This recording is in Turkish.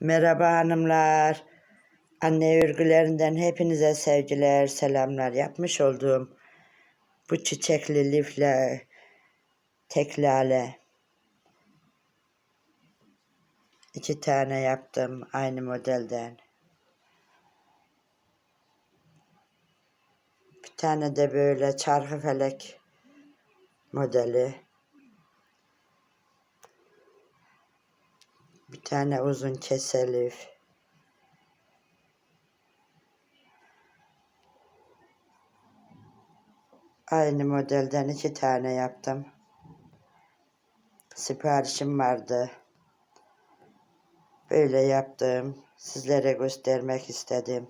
Merhaba hanımlar. Anne örgülerinden hepinize sevgiler, selamlar. Yapmış olduğum bu çiçekli lifle, tek lale. iki tane yaptım aynı modelden. Bir tane de böyle çarkı felek modeli. Bir tane uzun keselif. Aynı modelden iki tane yaptım. Siparişim vardı. Böyle yaptım. Sizlere göstermek istedim.